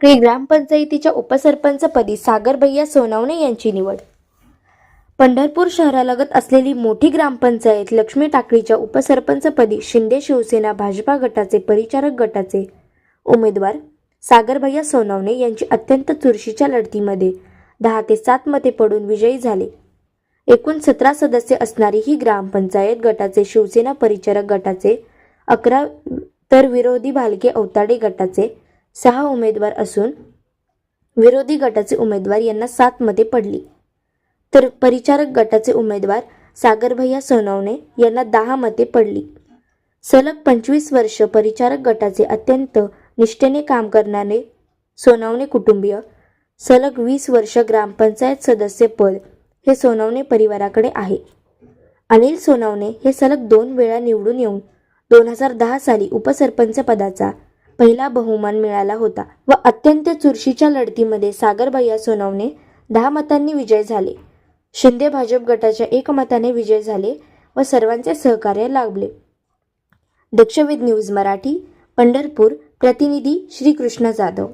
की ग्रामपंचायतीच्या उपसरपंचपदी सागर भैया यांची निवड. पंढरपूर शहरालगत असलेली मोठी ग्रामपंचायत लक्ष्मी टाकळीच्या उपसरपंचपदी शिंदे शिवसेना भाजपा गटाचे परिचारक गटाचे उमेदवार सागरभैया सोनवणे यांची अत्यंत चुरशीच्या लढतीमध्ये दहा ते सात मते पडून विजयी झाले. एकूण सतरा सदस्य असणारी ही ग्रामपंचायत गटाचे शिवसेना परिचारक गटाचे अकरा तर विरोधी भालके अवताडे गटाचे सहा उमेदवार असून विरोधी गटाचे उमेदवार यांना सात मते पडली. तर परिचारक गटाचे उमेदवार सागरभैया सोनवणे यांना दहा मते पडली. सलग पंचवीस वर्ष परिचारक गटाचे अत्यंत निष्ठेने काम करणारे सोनवणे कुटुंबीय सलग वीस वर्ष ग्रामपंचायत सदस्य पद हे सोनवणे परिवाराकडे आहे. अनिल सोनवणे हे सलग दोन वेळा निवडून येऊन दोन हजार दहा साली उपसरपंच पदाचा पहिला बहुमान मिळाला होता व अत्यंत चुरशीच्या लढतीमध्ये सागरभैया सोनवणे दहा मतांनी विजय झाले. शिंदे भाजप गटाच्या एक मताने विजय झाले व सर्वांचे सहकार्य लाभले. दक्षवेद न्यूज मराठी पंढरपूर प्रतिनिधी श्रीकृष्ण जाधव.